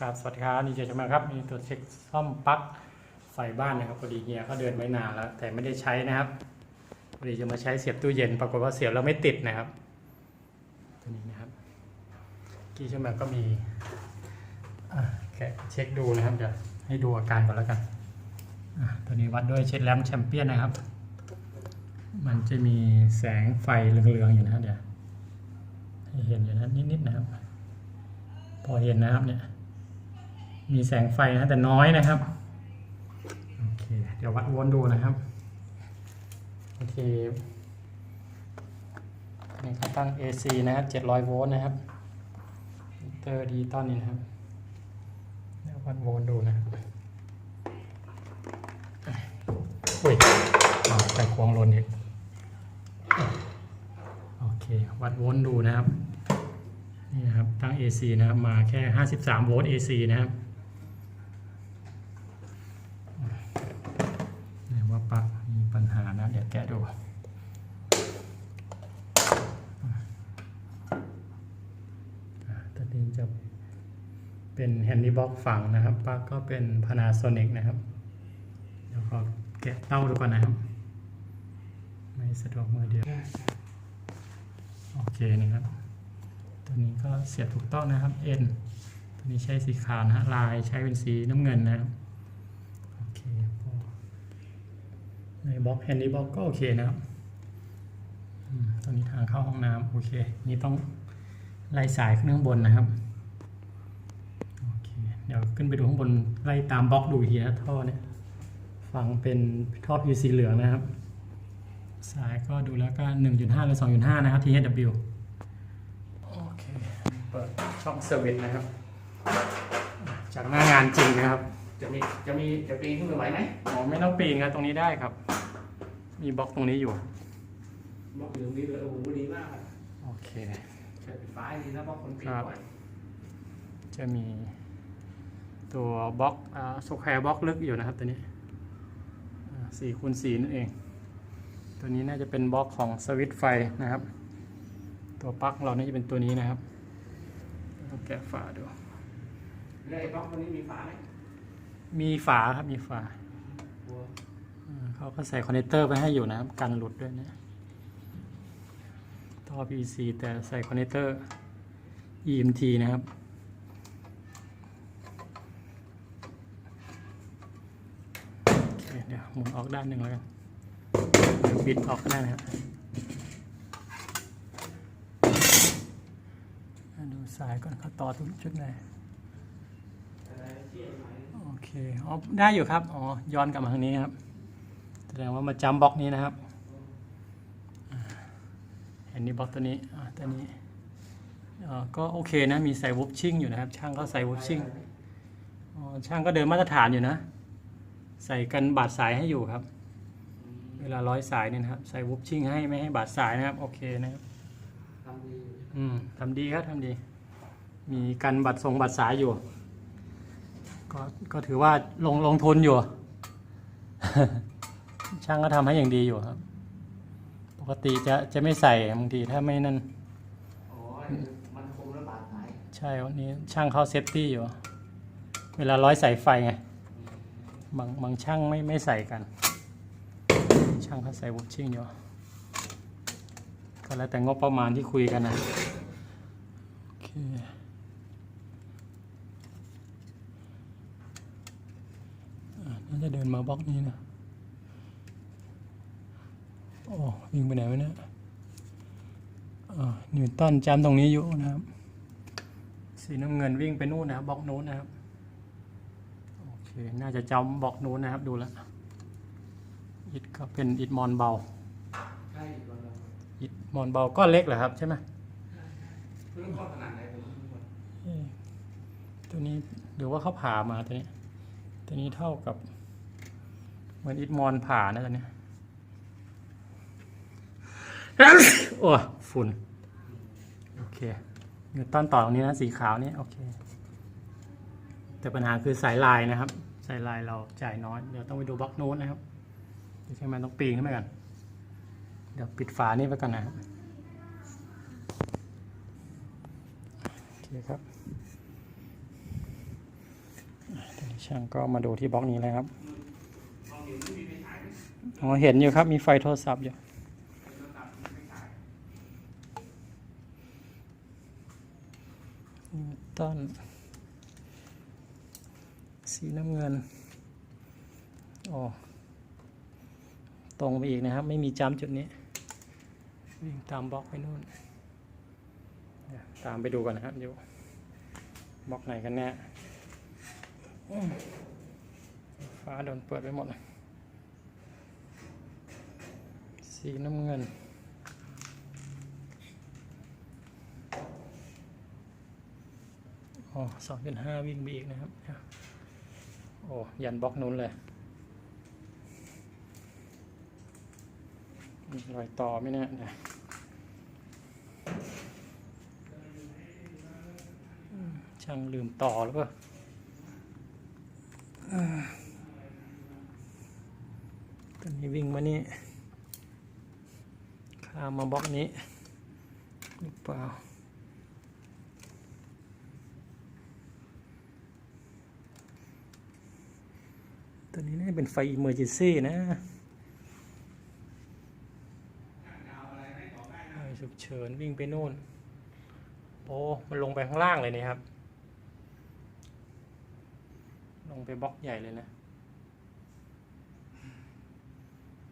ครับสวัสดีครับนี่เจชมาครับมีตัวจเช็คซ่อมปลั๊กไฟบ้านนะครับพอดีเฮียเขาเดินไว้นานแล้ว แต่ไม่ได้ใช้นะครับพอดีจะมาใช้เสียบตู้เย็น ปรากฏว่าเสียบแล้วไม่ติดนะครับ ตัวนี้นะครับกี้ชมาก็มีแกะเช็คดูนะครับเดี๋ยวให้ดูอาการก่อนแล้วกันตัวนี้วัดด้วยเช็ดแลมแชมเปี้ยนนะครับ มันจะมีแสงไฟเหลืองๆอยู่นะเดี๋ยวให้เห็นอยู่นะนิดๆนะครับ พอเห็นนะครับเนี่ย มีแสงไฟนะแต่น้อยนะครับโอเคเดี๋ยววัดโวลต์ดูนะครับโอเคนี่เขาตั้ง AC นะครับ700โวลต์นะครับมิเตอร์ดิจิตอลนี่นะครับเดี๋ยววัดโวลต์ดูนะครับอุ้ยอ้าวใส่ควงหลนอีกโอเควัดโวลต์ดูนะครับนี่นะครับตั้ง AC นะครับมาแค่ 53 โวลต์ AC นะครับเนี่ยว่าปลั๊กมีปัญหานะ เดี๋ยว แกะดูอ่าตัวนี้จะเป็น Handy Box ฝังนะครับปลั๊กก็เป็น Panasonic นะครับ เดี๋ยวขอแกะเต้าดูก่อนนะครับ ไม่สะดวกมือเดียว โอเคนี่ครับ ตัวนี้ก็เสียบถูกต้องนะครับ N ตัวนี้ใช้สีขาวนะฮะ ลายใช้เป็นสีน้ำเงินนะครับ โอเคพอ ในบล็อกแฮนดี้บล็อกก็โอเคนะครับตัวนี้ทางเข้าห้องน้ำโอเค นี่ต้องไล่สายขึ้นข้างบนนะครับโอเคเดี๋ยวขึ้นไปดูข้างบนไล่ตามบล็อกดูอีกทีนะท่อเนี่ยฝังเป็นท่อ PVC เหลืองนะครับ สายก็ดูแล้วก็ 1.5 หรือ 2.5 นะครับ THW โอเค เปิดช่องเซอร์วิสนะครับ จากหน้างานจริงนะครับ จะมีจะมีจะปีนขึ้นไปไหวไหมอ๋อไม่ต้องปีนครับตรงนี้ได้ครับ มีบล็อกตรงนี้อยู่บล็อกอยู่ตรงนี้เลยโอ้โหดีมากอะโอเค ใช้ไฟฟ้าดีนะบล็อกคนปีนครับ บ่อยจะมี ตัวบล็อกอ่าสแควร์บล็อกลึกอยู่นะครับตัวนี้สี่คูณสี่นั่นเอง ตัวนี้น่าจะเป็นบล็อกของสวิตช์ไฟนะครับ ตัวปลั๊กของเราน่าจะเป็นตัวนี้นะครับต้องแกะฝาดู แล้วไอ้บล็อกตัวนี้มีฝาไหม มีฝาครับมีฝาเขาก็ใส่คอนเนคเตอร์ไปให้อยู่นะครับ กันหลุดด้วยนะท่อ PVC แต่ใส่คอนเนคเตอร์ EMT นะครับโอเคเดี๋ยวหมุนออกด้านหนึ่งแล้วกันเดี๋ยวบิดออกก็ได้นะครับดูสายก่อนเขาต่อทุกชุดเชี่ย อเคอ๋อได้อยู่ครับ อ๋อ ย้อนกลับมาทางนี้ครับ แสดงว่ามาจำบล็อกนี้นะครับอ่าเห็นนี่บล็อกตัวนี้อ่าตัวนี้อ่าก็โอเคนะ มีใส่วูฟชิ่งอยู่นะครับ ช่างก็ใส่วูฟชิ่งอ๋อช่างก็เดินมาตรฐานอยู่นะ ใส่กันบาดสายให้อยู่ครับ เวลาร้อยสายเนี่ยนะครับ ใส่วูฟชิ่งให้ไม่ให้บาดสายนะครับ โอเคนะครับทำดีอยู่อืมทำดีครับทำดี มีกันบัตรส่งบัตรสายอยู่ ก็ก็ถือว่าลงลงทุนอยู่ ช่างก็ทำให้อย่างดีอยู่ครับ ปกติจะจะไม่ใส่บางทีถ้าไม่นั่น อ๋อ มันคมแล้วบาดหายใช่วันนี้ช่างเขาเซฟตี้อยู่ เวลาร้อยสายไฟไง บางบางช่างไม่ไม่ใส่กัน ช่างเขาใส่บุชชิ่งอยู่ ก็แล้วแต่งบประมาณที่คุยกันนะ โอเค อะ น่าจะเดินมาบล็อกนี้นะ โอ้วิ่งไปไหนวะเนี่ยอ่านิวตันจำตรงนี้อยู่นะครับ สีน้ำเงินวิ่งไปนู่นนะครับบล็อกนู้นนะครับ โอเค น่าจะจำบล็อกนู้นนะครับ ดูแล้วอิดก็เป็นอิดมอนเบาใช่ก่อนเราอิดมอนเบาก็เล็กเหรอครับใช่ไหมเรื่องข้อขนาดไหนผมไม่รู้เอ๊ะตัวนี้หรือว่าเขาผ่ามาตัวนี้ ตัวนี้เท่ากับ เหมือนอิดมอนผ่านะตัวเนี้ยโอ้ฝุ่น โอเคนิวตันต่อตรงนี้นะ สีขาวนี่โอเค แต่ปัญหาคือสายลายนะครับ สายลายเราจ่ายน้อย เดี๋ยวต้องไปดูบล็อกโน้นนะครับเดี๋ยวใช่ไหมต้องปีนขึ้นไปก่อนเดี๋ยวปิดฝานี่ไว้ก่อนนะครับโอเคครับช่างก็มาดูที่บล็อกนี้เลยครับม องเห็นไม่มีไฟฉายไหมอ๋อเห็นอยู่ครับมีไฟโทรศัพท์อยู่โทรศัพท์มีไฟฉายนิวตันสีน้ำเงินอ๋อตรงไปอีกนะครับ ไม่มีจ้ำจุดนี้ วิ่งตามบล็อกไปนู่น ตามไปดูกันนะครับอยู่บล็อกไหนกันแน่ฟ้าโดนเปิดไปหมดเลย สีน้ำเงิน อ๋อสองจุดห้าวิ่งไปอีกนะครับ โอ้ ยันบล็อกนู้นเลย รอยต่อไหมเนี่ยนะช่างลืมต่อหรือเปล่าอ่าตอนนี้วิ่งมานี่ ข้ามมาบล็อกนี้หรือเปล่าตัวนี้น่าจะเป็นไฟ emergency นะฉุกเฉินวิ่งไปนู่น โอ้ มันลงไปข้างล่างเลยนี่ครับ ลงไปบล็อกใหญ่เลยนะ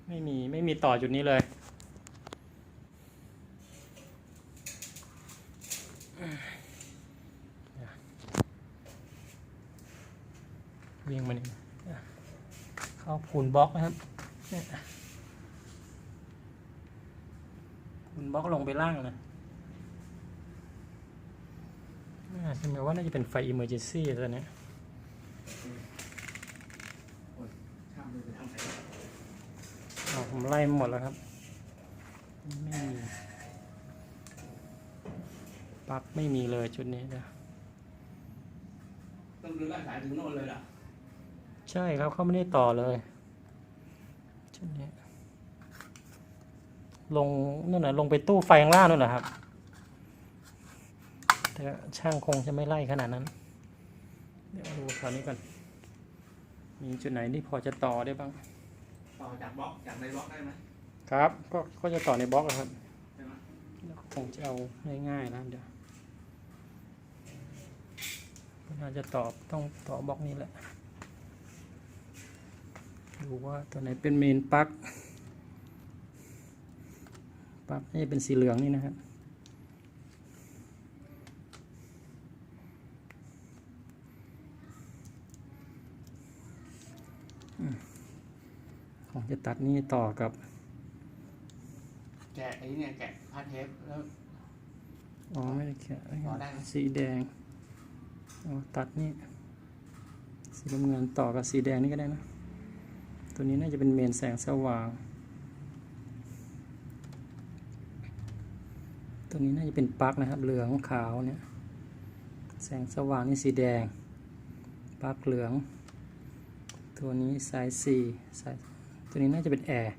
ไม่มี ไม่มีต่อจุดนี้เลย วิ่งมานี่เข้าพูนบล็อกนะครับพูนบล็อกลงไปล่างนะน่าใช่ไหมว่าน่าจะเป็นไฟ emergency ตัวเนี้ยช่างเลยไปทำไหนอ๋อผมไล่หมดแล้วครับ ไม่มีปลั๊กไม่มีเลยจุดนี้นะต้องดูไล่สายถึงโน่นเลยเหรอ ใช่ครับเขาไม่ได้ต่อเลยชุดนี้ลงนั่นน่ะลงไปตู้ไฟข้างล่างนู่นแหละครับ แต่ช่างคงจะไม่ไล่ขนาดนั้น เดี๋ยวดูคราวนี้ก่อน มีจุดไหนที่พอจะต่อได้บ้าง ต่อจากบล็อกจากในบล็อกได้ไหมครับ ก็ก็จะต่อในบล็อกอะครับใช่ไหมแล้วคงจะเอาง่ายๆนะครับเดี๋ยวก็น่าจะตอบต้องต่อบล็อกนี้แหละ ดูว่าตัวไหนเป็นเมนปลั๊กปลั๊กนี่เป็นสีเหลืองนี่นะครับอืมผมจะตัดนี่ต่อกับ แกะไอ้เนี่ยแกะผ้าเทปแล้วอ๋อไม่ได้แค่ต่อได้ไหมสีแดงอ๋อตัดนี่สีน้ำเงินต่อกับสีแดงนี่ก็ได้นะ ตัวนี้น่าจะเป็นเมนแสงสว่าง ตัวนี้น่าจะเป็นปลั๊กนะครับ เหลืองขาวเนี่ย แสงสว่างนี่สีแดง ปลั๊กเหลือง ตัวนี้สายสี่สายตัวนี้น่าจะเป็นแอร์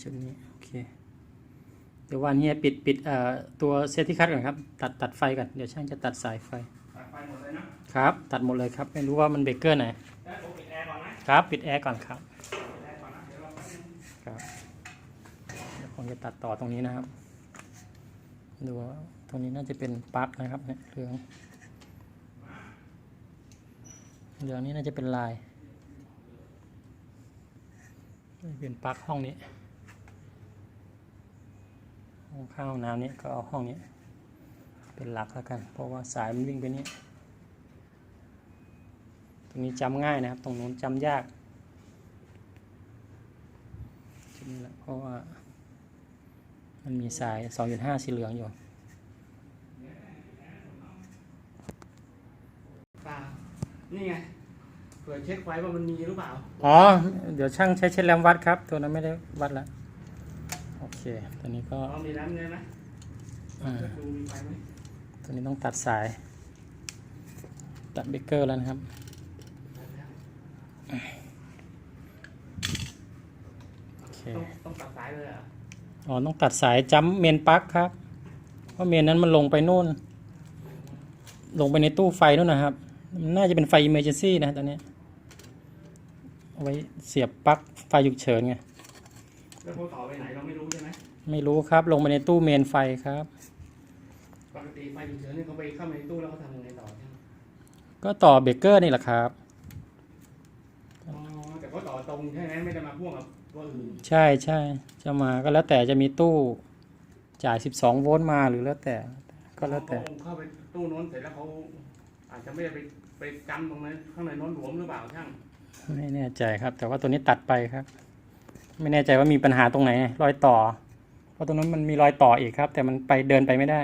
ชุดนี้โอเค เดี๋ยววันเฮียปิดปิดเอ่อตัวเซตที่คัดก่อนครับ ตัดตัดไฟก่อนเดี๋ยวช่างจะตัดสายไฟตัดไฟหมดเลยนะครับ ตัดหมดเลยครับ ไม่รู้ว่ามันเบรกเกอร์ไหนแล้วผมปิดแอร์ก่อนนะครับ ปิดแอร์ก่อนครับปิดแอร์ก่อนนะเดี๋ยวเราไปครับเดี๋ยวผมจะตัดต่อตรงนี้นะครับ ดูว่าตรงนี้น่าจะเป็นปลั๊กนะครับเนี่ยเหลืองเหลืองนี่น่าจะเป็นลายน่าจะเป็นปลั๊กห้องนี้ห้อง ข้างห้องน้ำนี้ก็เอาห้องนี้เป็นหลักแล้วกัน เพราะว่าสายมันวิ่งไปนี้ ตรงนี้จำง่ายนะครับ ตรงนู้นจำยากจุดนี้แหละเพราะว่า มันมีสาย 2.5 สีเหลืองอยู่ตานี่ไงเผื่อเช็คไฟว่ามันมีหรือเปล่า อ๋อ เดี๋ยวช่างใช้เช็ดแรมวัดครับ ตัวนั้นไม่ได้วัดแล้วโอ เค ตัวนี้ก็อ๋อมีน้ำเงินไหมอ่าดูมีไฟไหมตัวนี้ต้องตัดสาย ตัดเบรกเกอร์แล้วนะครับ โอเค ต้องต้องตัดสายเลยเหรออ๋อ ต้องตัดสายจัมเมนปลั๊กครับ เพราะเมนนั้นมันลงไปนู่น ลงไปในตู้ไฟนู่นนะครับ มันน่าจะเป็นไฟ emergency นะตอนนี้เอาไว้เสียบปลั๊กไฟฉุกเฉินไง แล้วเขาต่อไปไหนเราไม่รู้ใช่ไหมไม่รู้ครับ ลงไปในตู้เมนไฟครับ ปกติไฟฉุกเฉินนี่เขาไปเข้ามาในตู้แล้วเขาทำยังไงต่อใช่ไหมก็ต่อเบรกเกอร์นี่แหละครับ อ๋อแต่เขาต่อตรงใช่ไหมไม่ได้มาพ่วงกับตัวอื่นใช่ใช่จะมาก็แล้วแต่จะมีตู้จ่าย 12 โวลต์มาหรือแล้วแต่ ก็แล้วแต่ เขาเข้าไปตู้โน้นเสร็จแล้วเขาอาจจะไม่ได้ไปไปจำตรงนั้นข้างในโน้นหลวมหรือเปล่าช่าง ไม่แน่ใจครับ แต่ว่าตัวนี้ตัดไปครับ ไม่แน่ใจว่ามีปัญหาตรงไหน รอยต่อ เพราะตรงนั้นมันมีรอยต่ออีกครับ แต่มันไปเดินไปไม่ได้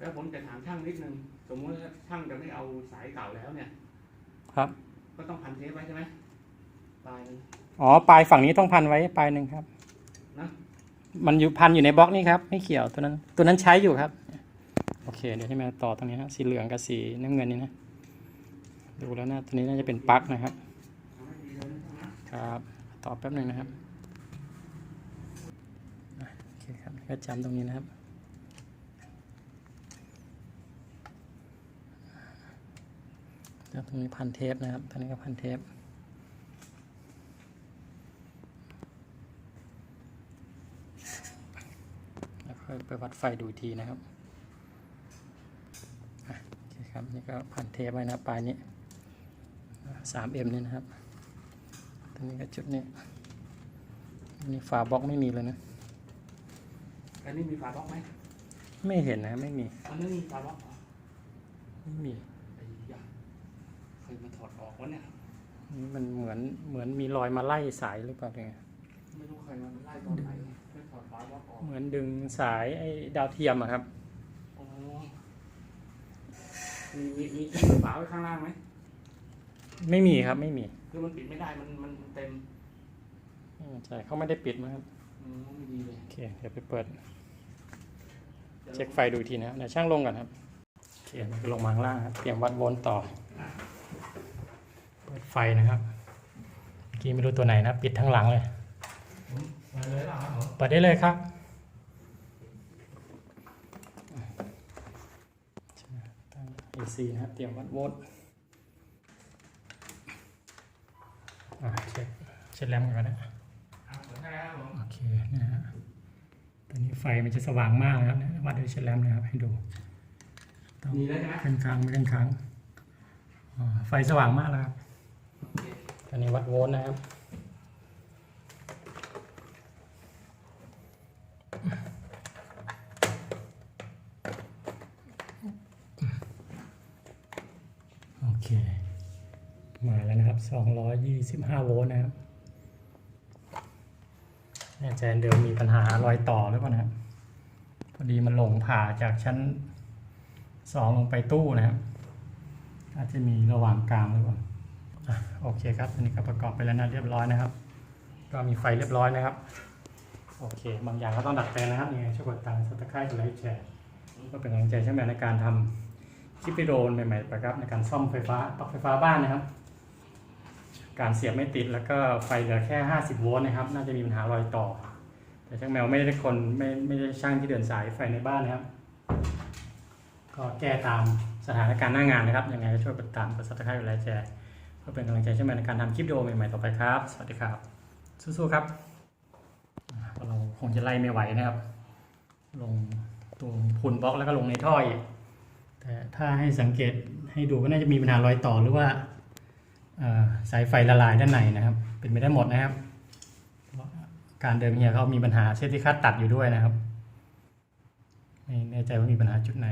แล้วผมจะถามช่างนิดนึงสมมติว่าช่างจะไม่เอาสายเก่าแล้วเนี่ย ครับ ก็ต้องพันเทปไว้ใช่ไหมปลายหนึงอ๋อปลายฝั่งนี้ต้องพันไว้ปลายหนึ่งครับ นะมันอยู่พันอยู่ในบล็อกนี่ครับไม่เกี่ยวตัวนั้น ตัวนั้นใช้อยู่ครับ โอเค เดี๋ยวที่มาต่อตรงนี้นะสีเหลืองกับสีน้ำเงินนี่นะ ดูแล้วนะตัวนี้น่าจะเป็นปลั๊กนะครับเอาให้ดีเลยนะช่างนะครับ ต่อแป๊บหนึ่งนะครับอะโอเคครับ ก็จำตรงนี้นะครับ แล้วตรงนี้พันเทปนะครับตรงนี้ก็พันเทปแล้วค่อยไปวัดไฟดูทีนะครับโอเคครับ นี่ก็พันเทปไว้นะปลายนี้สามเอ็มนี่นะครับตัวนี้ก็จุดนี้นนี่ฝาบล็อกไม่มีเลยนะ อันนี้มีฝาบล็อกไหมไม่เห็นนะไม่มีอันนั้นมีฝาบล็อกเหรอไม่มีไอ้ยาเคยมาถอดออกวะเนี่ยนี่มันเหมือนเหมือนมีรอยมาไล่สายหรือเปล่าเนี่ยไม่รู้เคยมาไล่ตอนไหนเคยถอดฝาบล็อกออกเหมือนดึงสายไอ้ดาวเทียมอะครับอ๋อมีมีมีที่ฝาไว้ข้างล่างไหมไม่มีครับไม่มี คือมันปิดไม่ได้มันมันเต็มไม่แน่ใจเขาไม่ได้ปิดมั้งครับอืมไม่ดีเลย โอเคเดี๋ยวไปเปิด เช็คไฟดูอีกทีนะครับเดี๋ยวช่างลงก่อนครับโอเคมันก็ลงมาข้างล่างครับเตรียมวัดโวลต์ต่อ เปิดไฟนะครับเมื่อกี้ไม่รู้ตัวไหนนะ ปิดทั้งหลังเลยมาเลยเหรอเปิดได้เลยครับตั้ง AC นะครับเตรียมวัดโวลต์อะเช็คเช็คแรมก่อนนะอะเปิดให้แล้วครับผม โอเคนะฮะตอนนี้ไฟ มันจะสว่างมากนะครับเนี่ยวัดด้วยเช็คแรมนะครับให้ดูต้องมีแล้วใช่ไหมขึ้นค้างไม่ขึ้นค้างอ่าไฟสว่างมากแล้วครับโอเคตอนนี้วัดโวลต์นะครับโอเค มาแล้วนะครับ 225 โวลต์นะครับ แน่ใจเดิมมีปัญหารอยต่อหรือเปล่านะครับพอดีมันหลงผ่าจากชั้น2ลงไปตู้นะครับอาจจะมีระหว่างกลางหรือเปล่าโอเคครับอันนี้ก็ประกอบไปแล้วนะเรียบร้อยนะครับ ก็มีไฟเรียบร้อยนะครับ โอเค บางอย่างก็ต้องดัดแปลงนะครับยังไงช่วยกดตามสับตะไคร้กดไลค์แชร์ก็เป็นกำลังใจช่างแมนในการทำคลิปวิดีโอใหม่ๆนะครับในการซ่อมไฟฟ้าปลั๊กไฟฟ้าบ้านนะครับ การเสียบไม่ติดแล้วก็ไฟเหลือแค่ 50 โวลต์นะครับ น่าจะมีปัญหารอยต่อ แต่ช่างแมวไม่ได้คนไม่ไม่ได้ช่างที่เดินสายไฟในบ้านนะครับ ก็แก้ตามสถานการณ์หน้างานนะครับ ยังไงก็ช่วยกดตามกดซับสไครต์กดไลค์แชร์เพื่อเป็นกำลังใจช่วยแมนในการทำคลิปวิดีโอใหม่ๆต่อไปครับ สวัสดีครับ สู้ๆครับ เราคงจะไล่ไม่ไหวนะครับ ลงตรงพุนบล็อกแล้วก็ลงในท่ออีกแต่ถ้าให้สังเกตให้ดูก็น่าจะมีปัญหารอยต่อหรือว่าสายไฟละลายด้านในนะครับ เป็นไม่ได้หมดนะครับ การเดิมเฮียเขามีปัญหาเซฟตี้คัตตัดอยู่ด้วยนะครับ ไม่แน่ใจว่ามีปัญหาจุดไหน